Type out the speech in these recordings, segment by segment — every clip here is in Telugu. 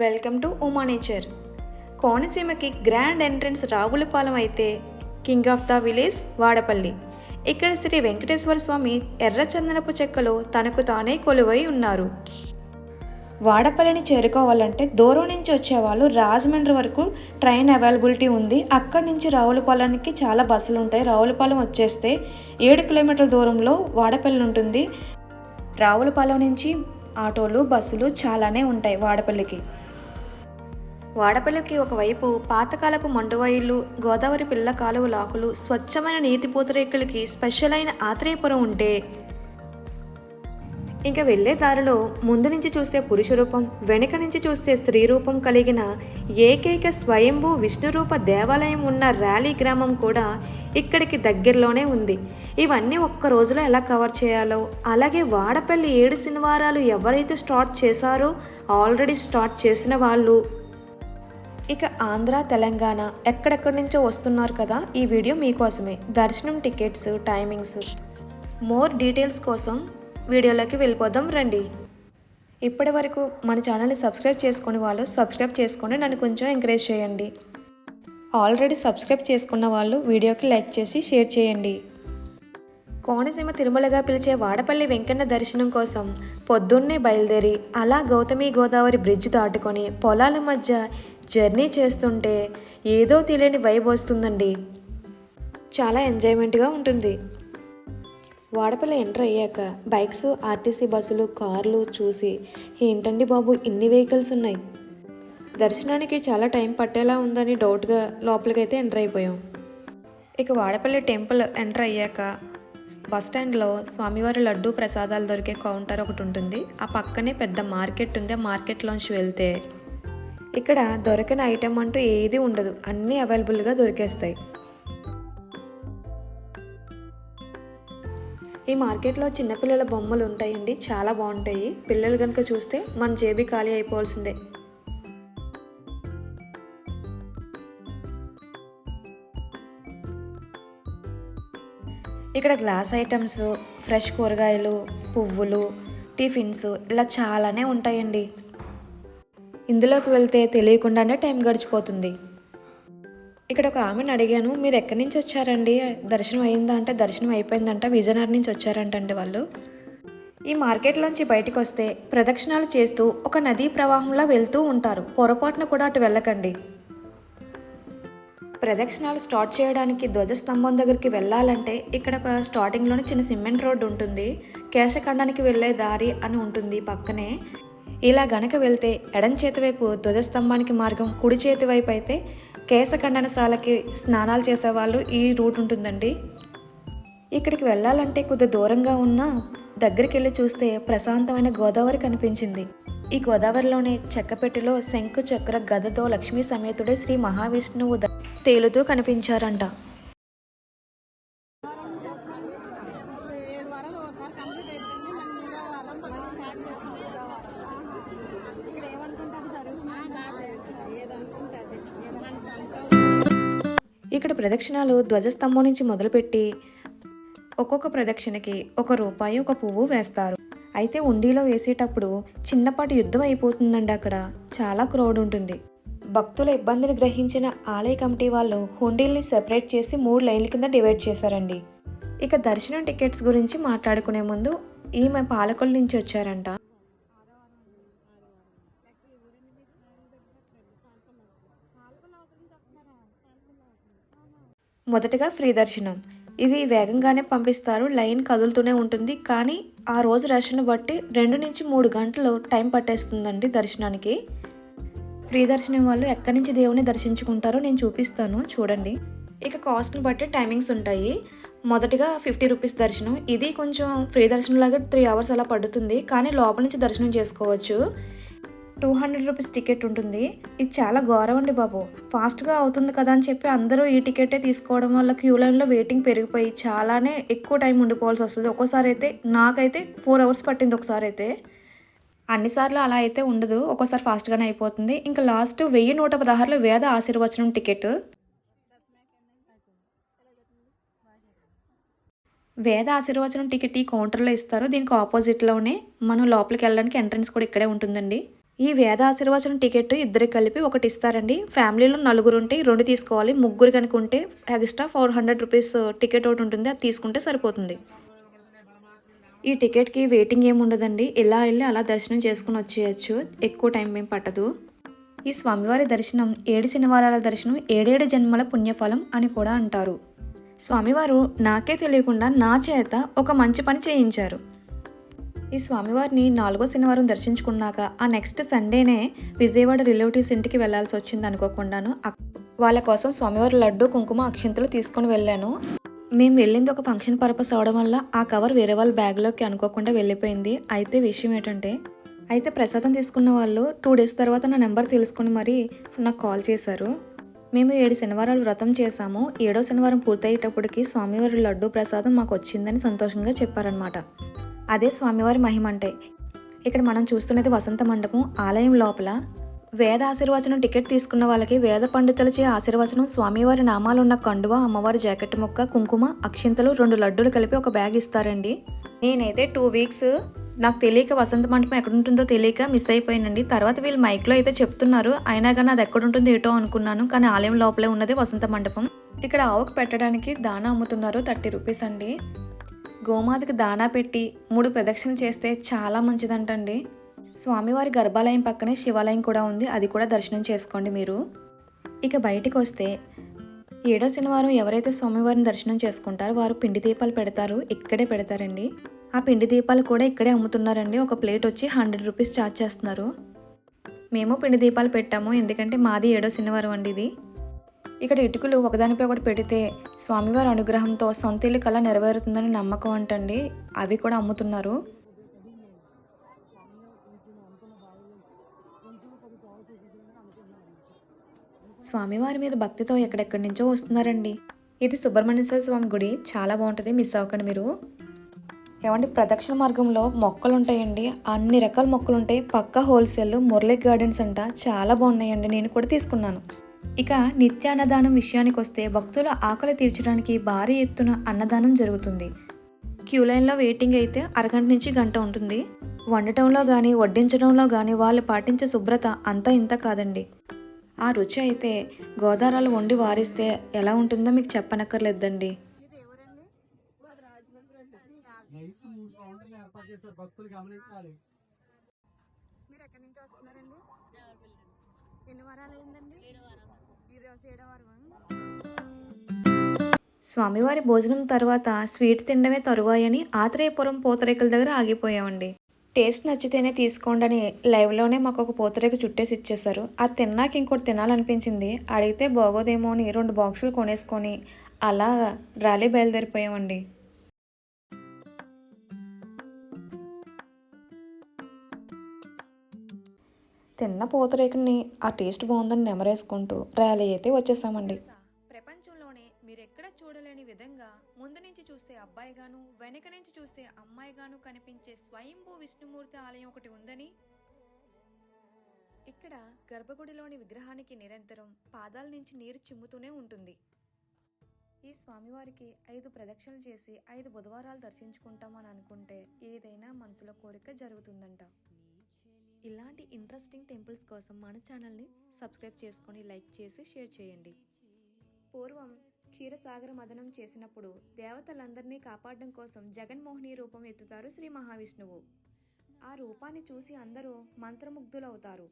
Welcome to Uma nature. కోనసీమకి grand entrance Ravulapalem అయితే king of the village Vadapalli. ఇక్కడ శ్రీ వెంకటేశ్వర స్వామి ఎర్రచందనపు చెక్కలో తనకు తానే కొలువై ఉన్నారు. వాడపల్లిని చేరుకోవాలంటే దూరం నుంచి వచ్చేవాళ్ళు రాజమండ్రి వరకు ట్రైన్ అవైలబిలిటీ ఉంది. అక్కడి నుంచి రావులపాలెంకి చాలా బస్సులు ఉంటాయి. రావులపాలెం వచ్చేస్తే ఏడు కిలోమీటర్ల దూరంలో వాడపల్లి ఉంటుంది. రావులపాలెం నుంచి ఆటోలు బస్సులు చాలానే ఉంటాయి వాడపల్లికి. వాడపల్లికి ఒకవైపు పాతకాలపు మండువాయిలు గోదావరి పిల్ల కాలువ లాకులు స్వచ్ఛమైన నీతి పూతరేకులకి స్పెషల్ అయిన ఆత్రేయపురం ఉంటే ఇంకా వెళ్ళే దారిలో ముందు నుంచి చూస్తే పురుష రూపం వెనుక నుంచి చూస్తే స్త్రీ రూపం కలిగిన ఏకైక స్వయంభూ విష్ణురూప దేవాలయం ఉన్న ర్యాలీ గ్రామం కూడా ఇక్కడికి దగ్గరలోనే ఉంది. ఇవన్నీ ఒక్క రోజులో ఎలా కవర్ చేయాలో అలాగే వాడపల్లి ఏడు శనివారాలు ఎవరైతే స్టార్ట్ చేశారో ఆల్రెడీ స్టార్ట్ చేసిన వాళ్ళు ఇక ఆంధ్ర తెలంగాణ ఎక్కడెక్కడి నుంచో వస్తున్నారు కదా ఈ వీడియో మీకోసమే. దర్శనం టికెట్స్ టైమింగ్స్. మోర్ డీటెయిల్స్ కోసం వీడియోలోకి వెళ్ళిపోదాం రండి. ఇప్పటి వరకు మన ఛానల్ని సబ్స్క్రైబ్ చేసుకుని వాళ్ళు సబ్స్క్రైబ్ చేసుకొని నన్ను కొంచెం ఎంకరేజ్ చేయండి. ఆల్రెడీ సబ్స్క్రైబ్ చేసుకున్న వాళ్ళు వీడియోకి లైక్ చేసి షేర్ చేయండి. కోనసీమ తిరుమలగా పిలిచే వాడపల్లి వెంకన్న దర్శనం కోసం పొద్దున్నే బయలుదేరి అలా గౌతమి గోదావరి బ్రిడ్జ్ దాటుకొని పొలాల మధ్య జర్నీ చేస్తుంటే ఏదో తెలియని వైబ్ వస్తుందండి. చాలా ఎంజాయ్మెంట్గా ఉంటుంది. వాడపల్లి ఎంటర్ అయ్యాక బైక్స్ ఆర్టీసీ బస్సులు కార్లు చూసి ఏంటండి బాబు ఇన్ని వెహికల్స్ ఉన్నాయి? దర్శనానికి చాలా టైం పట్టేలా ఉందని డౌట్గా లోపలికైతే ఎంటర్ అయిపోయాం. ఇక వాడపల్లి టెంపుల్ ఎంటర్ అయ్యాక బస్ స్టాండ్లో స్వామివారి లడ్డు ప్రసాదాలు దొరికే కౌంటర్ ఒకటి ఉంటుంది. ఆ పక్కనే పెద్ద మార్కెట్ ఉంది. ఆ మార్కెట్లోంచి వెళ్తే ఇక్కడ దొరకని ఐటెం అంటూ ఏది ఉండదు. అన్నీ అవైలబుల్గా దొరికేస్తాయి. ఈ మార్కెట్లో చిన్నపిల్లల బొమ్మలు ఉంటాయండి. చాలా బాగుంటాయి. పిల్లలు కనుక చూస్తే మన జేబీ ఖాళీ అయిపోవాల్సిందే. ఇక్కడ గ్లాస్ ఐటమ్స్ ఫ్రెష్ కూరగాయలు పువ్వులు టిఫిన్స్ ఇలా చాలానే ఉంటాయండి. ఇందులోకి వెళ్తే తెలియకుండానే టైం గడిచిపోతుంది. ఇక్కడ ఒక ఆమెను అడిగాను మీరు ఎక్కడి నుంచి వచ్చారండి? దర్శనం అయిందా అంటే దర్శనం అయిపోయిందంట విజయనగరం నుంచి వచ్చారంటండి వాళ్ళు. ఈ మార్కెట్లోంచి బయటకు వస్తే ప్రదక్షిణాలు చేస్తూ ఒక నదీ ప్రవాహంలో వెళ్తూ ఉంటారు. పొరపాటున కూడా అటు వెళ్ళకండి. ప్రదక్షిణాలు స్టార్ట్ చేయడానికి ధ్వజస్తంభం దగ్గరికి వెళ్ళాలంటే ఇక్కడ ఒక స్టార్టింగ్లోనే చిన్న సిమెంట్ రోడ్డు ఉంటుంది. కేశఖండానికి వెళ్ళే దారి అని ఉంటుంది పక్కనే. ఇలా గనక వెళ్తే ఎడం చేతి వైపు ధ్వజస్తంభానికి మార్గం కుడి చేతి వైపు అయితే కేశఖండనశాలకి స్నానాలు చేసేవాళ్ళు ఈ రూట్ ఉంటుందండి. ఇక్కడికి వెళ్ళాలంటే కొద్ది దూరంగా ఉన్న దగ్గరికి వెళ్ళి చూస్తే ప్రశాంతమైన గోదావరి కనిపించింది. ఈ గోదావరిలోనే చెక్కపెట్టిలో శంకు చక్ర గదతో లక్ష్మీ సమేతుడే శ్రీ మహావిష్ణువు ద- తేలుతూ కనిపించారంట. ఇక్కడ ప్రదక్షిణాలు ధ్వజస్తంభం నుంచి మొదలుపెట్టి ఒక్కొక్క ప్రదక్షిణకి ఒక రూపాయి ఒక పువ్వు వేస్తారు. అయితే ఉండిలో వేసేటప్పుడు చిన్నపాటి యుద్ధం అయిపోతుందండి అక్కడ. చాలా క్రౌడ్ ఉంటుంది భక్తుల ఇబ్బందిని గ్రహించిన ఆలయ కమిటీ వాళ్ళు హుండీల్ని సెపరేట్ చేసి మూడు లైన్ల కింద డివైడ్ చేశారండి. ఇక దర్శనం టికెట్స్ గురించి మాట్లాడుకునే ముందు ఈమె పాలకొల నుంచి వచ్చారంట. మొదటగా ఫ్రీ దర్శనం. ఇది వేగంగానే పంపిస్తారు లైన్ కదులుతూనే ఉంటుంది. కానీ ఆ రోజు రష్ను బట్టి రెండు నుంచి మూడు గంటలు టైం పట్టేస్తుందండి దర్శనానికి. ఫ్రీ దర్శనం వాళ్ళు ఎక్కడి నుంచి దేవుని దర్శించుకుంటారో నేను చూపిస్తాను చూడండి. ఇక కాస్ట్ని బట్టి టైమింగ్స్ ఉంటాయి. మొదటిగా ఫిఫ్టీ రూపీస్ దర్శనం. ఇది కొంచెం ఫ్రీ దర్శనం లాగా త్రీ అవర్స్ అలా పడుతుంది. కానీ లోపల నుంచి దర్శనం చేసుకోవచ్చు. టూ హండ్రెడ్ రూపీస్ టికెట్ ఉంటుంది. ఇది చాలా ఘోరం అండి బాబు. ఫాస్ట్గా అవుతుంది కదా అని చెప్పి అందరూ ఈ టికెటే తీసుకోవడం వల్ల క్యూ లైన్లో వెయిటింగ్ పెరిగిపోయి చాలానే ఎక్కువ టైం ఉండిపోవాల్సి వస్తుంది. ఒక్కోసారి అయితే నాకైతే ఫోర్ అవర్స్ పట్టింది ఒకసారి అయితే. అన్నిసార్లు అలా అయితే ఉండదు. ఒక్కోసారి ఫాస్ట్గానే అయిపోతుంది. ఇంకా లాస్ట్ వెయ్యి నూట పదహారులో వేద ఆశీర్వచనం టికెట్. వేద ఆశీర్వచనం టికెట్ ఈ కౌంటర్లో ఇస్తారు. దీనికి ఆపోజిట్లోనే మనం లోపలికి వెళ్ళడానికి ఎంట్రన్స్ కూడా ఇక్కడే ఉంటుందండి. ఈ వేద ఆశీర్వచనం టికెట్ ఇద్దరికి కలిపి ఒకటి ఇస్తారండి ఫ్యామిలీలో నలుగురు ఉంటే రెండు తీసుకోవాలి. ముగ్గురు కనుక ఉంటే extra four hundred rupees ticket ఒకటి ఉంటుంది. అది తీసుకుంటే సరిపోతుంది. ఈ టికెట్కి వెయిటింగ్ ఏమి ఉండదండి ఇలా వెళ్ళి అలా దర్శనం చేసుకుని వచ్చేయచ్చు. ఎక్కువ టైం ఏం పట్టదు. ఈ స్వామివారి దర్శనం ఏడు శనివారాల దర్శనం ఏడేడు జన్మల పుణ్యఫలం అని కూడా అంటారు. స్వామివారు నాకే తెలియకుండా నా చేత ఒక మంచి పని చేయించారు. ఈ స్వామివారిని నాలుగో శనివారం దర్శించుకున్నాక ఆ నెక్స్ట్ సండేనే విజయవాడ రిలేటివ్స్ ఇంటికి వెళ్ళాల్సి వచ్చింది అనుకోకుండాను. వాళ్ళ కోసం స్వామివారి లడ్డు కుంకుమ అక్షింతలు తీసుకొని వెళ్ళాను. మేము వెళ్ళింది ఒక ఫంక్షన్ పర్పస్ అవడం వల్ల ఆ కవర్ వేరే వాళ్ళ బ్యాగ్లోకి అనుకోకుండా వెళ్ళిపోయింది. అయితే విషయం ఏంటంటే అయితే ప్రసాదం తీసుకున్న వాళ్ళు టూ డేస్ తర్వాత నా నెంబర్ తెలుసుకుని మరి నాకు కాల్ చేశారు. మేము ఏడు శనివారాలు వ్రతం చేశాము. ఏడో శనివారం పూర్తయ్యేటప్పటికి స్వామివారి లడ్డు ప్రసాదం మాకు వచ్చిందని సంతోషంగా చెప్పారనమాట అదే స్వామివారి మహిమ అంటే ఇక్కడ మనం చూస్తున్నది వసంత మండపం ఆలయం లోపల వేద ఆశీర్వచనం టికెట్ తీసుకున్న వాళ్ళకి వేద పండితులచే ఆశీర్వచనం స్వామివారి నామాలున్న కండువ అమ్మవారి జాకెట్ ముక్క కుంకుమ అక్షింతలు రెండు లడ్డూలు కలిపి ఒక బ్యాగ్ ఇస్తారండి. నేనైతే టూ వీక్స్ నాకు తెలియక వసంత మండపం ఎక్కడుంటుందో తెలియక మిస్ అయిపోయానండి. తర్వాత వీళ్ళు మైక్లో అయితే చెప్తున్నారు అయినా కానీ అది ఎక్కడుంటుందో ఏటో అనుకున్నాను కానీ ఆలయం లోపలే ఉన్నది వసంత మండపం ఇక్కడ ఆవుకు పెట్టడానికి దానా అమ్ముతున్నారు థర్టీ రూపీస్ అండి. గోమాతకి దానా పెట్టి మూడు ప్రదక్షిణ చేస్తే చాలా మంచిదంటండి. స్వామివారి గర్భాలయం పక్కనే శివాలయం కూడా ఉంది. అది కూడా దర్శనం చేసుకోండి మీరు. ఇక బయటికి వస్తే ఏడో శనివారం ఎవరైతే స్వామివారిని దర్శనం చేసుకుంటారో వారు పిండి దీపాలు పెడతారు. ఇక్కడే పెడతారండి. ఆ పిండి దీపాలు కూడా ఇక్కడే అమ్ముతున్నారండి. ఒక ప్లేట్ వచ్చి హండ్రెడ్ రూపీస్ ఛార్జ్ చేస్తున్నారు. మేము పిండి దీపాలు పెట్టాము. ఎందుకంటే మాది ఏడో శనివారం అండి ఇది. ఇక్కడ ఇటుకలు ఒకదానిపై ఒకటి పెడితే స్వామివారి అనుగ్రహంతో సొంత ఇల్లు కళ నెరవేరుతుందని నమ్మకం అంటండి. అవి కూడా అమ్ముతున్నారు. స్వామివారి మీద భక్తితో ఎక్కడెక్కడి నుంచో వస్తున్నారండి. ఇది సుబ్రహ్మణ్యేశ్వర స్వామి గుడి. చాలా బాగుంటుంది. మిస్ అవ్వకండి మీరు. ఏమండి ప్రదక్షిణ మార్గంలో మొక్కలు ఉంటాయండి అన్ని రకాల మొక్కలు ఉంటాయి పక్క హోల్సేల్ మురళి గార్డెన్స్ అంట. చాలా బాగున్నాయండి. నేను కూడా తీసుకున్నాను. ఇక నిత్య అన్నదానం విషయానికి వస్తే భక్తుల ఆకలి తీర్చడానికి భారీ ఎత్తున అన్నదానం జరుగుతుంది. క్యూ లైన్లో వెయిటింగ్ అయితే అరగంట నుంచి గంట ఉంటుంది. వండటంలో కానీ వడ్డించడంలో కానీ వాళ్ళు పాటించే శుభ్రత అంతా ఇంత కాదండి. ఆ రుచి అయితే గోదావరాలు వండి వారిస్తే ఎలా ఉంటుందో మీకు చెప్పనక్కర్లేదండి. ఇది ఎవరండి? రైస్ మూడు కౌంటర్లు ఏర్పాటు చేశారు. భక్తులు గమనించాలి. మీరు ఎక్కడి నుంచి వస్తున్నారండి? ఎన్ని వారాలు. అయిందండి ఈరోజు ఏడో వారం స్వామివారి భోజనం తర్వాత స్వీట్ తినడమే తరువాయని ఆత్రేయపురం పూతరేకుల దగ్గర ఆగిపోయామండి. టేస్ట్ నచ్చితేనే తీసుకోండి అని లైవ్లోనే మాకు ఒక పూతరేకు చుట్టేసి ఇచ్చేశారు. అది తిన్నాక ఇంకోటి తినాలనిపించింది. అడిగితే బాగోదేమో అని రెండు బాక్సులు కొనేసుకొని అలా ర్యాలీ బయలుదేరిపోయామండి. తిన్న పూతరేకుని ఆ టేస్ట్ బాగుందని నెమరేసుకుంటూ ర్యాలీ అయితే వచ్చేసామండి. అబ్బాయిగాను వెనక నుంచి చూస్తే అమ్మాయిగాను కనిపించే స్వయంభూ విష్ణుమూర్తి ఆలయం ఒకటి ఉందని? ఇక్కడ గర్భగుడిలోని విగ్రహానికి నిరంతరం పాదాల నుంచి నీరు చిమ్ముతూనే ఉంటుంది. ఈ స్వామివారికి ఐదు ప్రదక్షిణలు చేసి ఐదు బుధవారాలు దర్శించుకుంటామని అనుకుంటే ఏదైనా మనసులో కోరిక జరుగుతుందంట. ఇలాంటి ఇంట్రెస్టింగ్ టెంపుల్స్ కోసం మన ఛానల్ని సబ్స్క్రైబ్ చేసుకొని లైక్ చేసి షేర్ చేయండి. పూర్వం క్షీరసాగర మదనం చేసినప్పుడు దేవతలందరినీ కాపాడడం కోసం జగన్మోహిని రూపం ఎత్తుతారు శ్రీ మహావిష్ణువు. ఆ రూపాన్ని చూసి అందరూ మంత్రముగ్ధులవుతారు.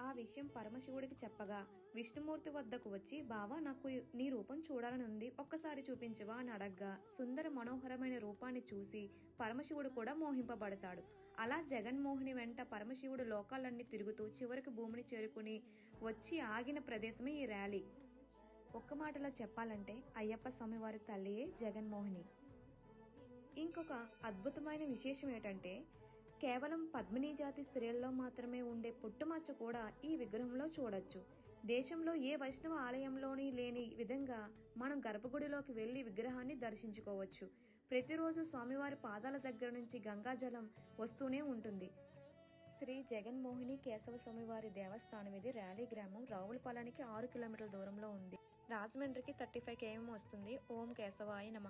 ఆ విషయం పరమశివుడికి చెప్పగా విష్ణుమూర్తి వద్దకు వచ్చి బావా నాకు నీ రూపం చూడాలని ఉంది. ఒక్కసారి చూపించవా అని అడగ్గా సుందర మనోహరమైన రూపాన్ని చూసి పరమశివుడు కూడా మోహింపబడతాడు. అలా జగన్మోహిని వెంట పరమశివుడు లోకాలన్నీ తిరుగుతూ చివరికి భూమిని చేరుకుని వచ్చి ఆగిన ప్రదేశమే ఈ ర్యాలీ. ఒక్క మాటలో చెప్పాలంటే అయ్యప్ప స్వామివారి తల్లియే జగన్మోహిని. ఇంకొక అద్భుతమైన విశేషం ఏంటంటే కేవలం పద్మినీ జాతి స్త్రీల్లో మాత్రమే ఉండే పుట్టుమచ్చ కూడా ఈ విగ్రహంలో చూడొచ్చు. దేశంలో ఏ వైష్ణవ ఆలయంలోని లేని విధంగా మనం గర్భగుడిలోకి వెళ్ళి విగ్రహాన్ని దర్శించుకోవచ్చు. ప్రతిరోజు స్వామివారి పాదాల దగ్గర నుంచి గంగాజలం వస్తూనే ఉంటుంది. శ్రీ జగన్మోహిని కేశవ స్వామివారి దేవస్థానం ఇది ర్యాలీ గ్రామం. రావులపాలానికి ఆరు కిలోమీటర్ల దూరంలో ఉంది. రాజమండ్రికి థర్టీ ఫైవ్ కేఎం వస్తుంది. ఓం కేశవాయ నమ.